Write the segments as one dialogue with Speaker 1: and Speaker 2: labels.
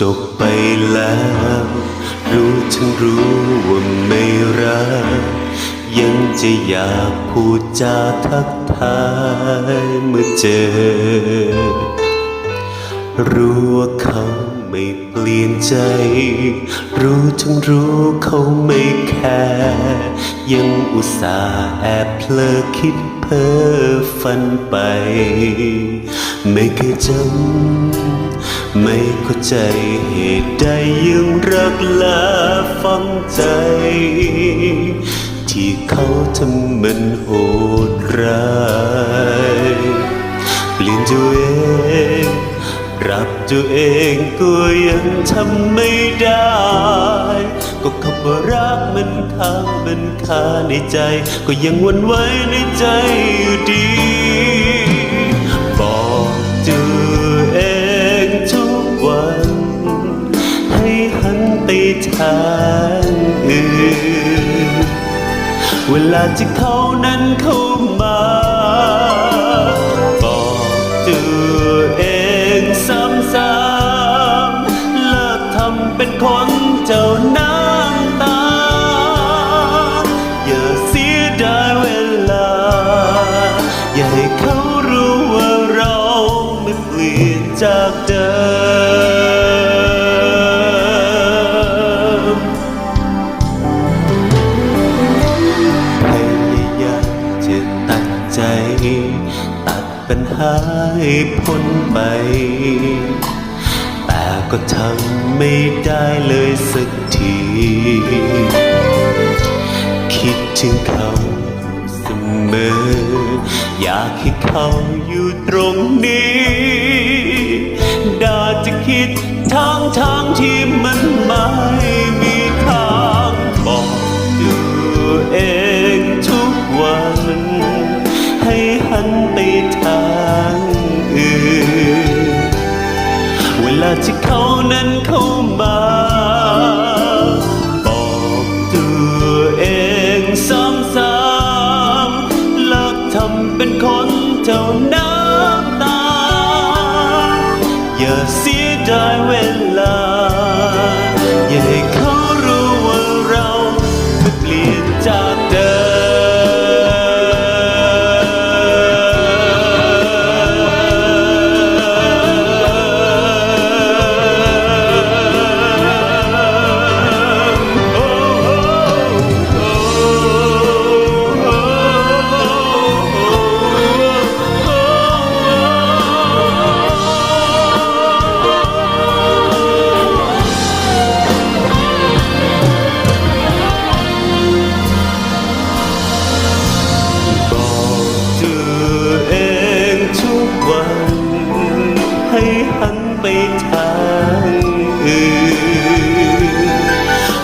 Speaker 1: จบไปแล้ว รู้ทั้งรู้ว่าไม่รัก ยังจะอยากพูดจาทักทายเมื่อเจอ รู้ว่าเขาไม่เปลี่ยนใจ รู้ทั้งรู้เขาไม่แคร์ยังอุตส่าห์แอบเพลอคิดเพ้อฝันไป ไม่เคยจำ ไม่เข้าใจเหตุใดยังรักและฝังใจ ที่เขาทำมันโหดร้ายเปลี่ยนตัวเองรับตัวเองก็ยังทำไม่ได้ ก็คำว่ารักมันค้างมันคาในใจ ก็ยังวนไหวในใจอยู่ดี ทางอื่น เวลาที่เขานั้นเข้ามาบอกตัวเองซ้ำๆเลิกทำเป็นคนเจ้าน้ำตา อย่าเสียดายเวลา อย่าให้เขารู้ว่าเราไม่เปลี่ยนจากเดิม ปัญหาให้พ้นไป แต่ก็ทำไม่ได้เลยสักที คิดถึงเขาเสมอ อยากให้เขาอยู่ตรงนี้ากที่เขานั้นเข้ามา บอกตัวเองซ้ำซ้ำเลิกทำเป็นคนเท่าน้ำตา อย่าเสียดายเวลา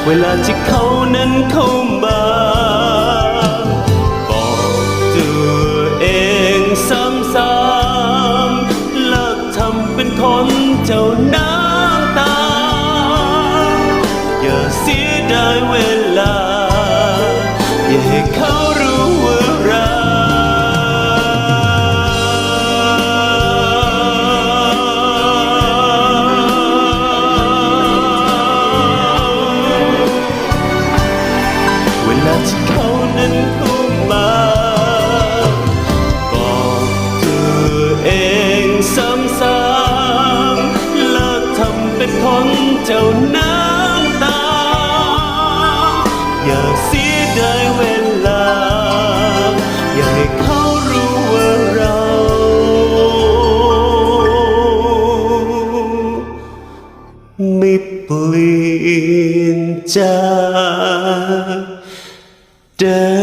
Speaker 1: เวลาที่เขานั้นเข้ามาบอกตัวเองซ้ำๆเลิกทำเป็นคนเจ้าน้ำตา อย่าเสียดายเวล Duh.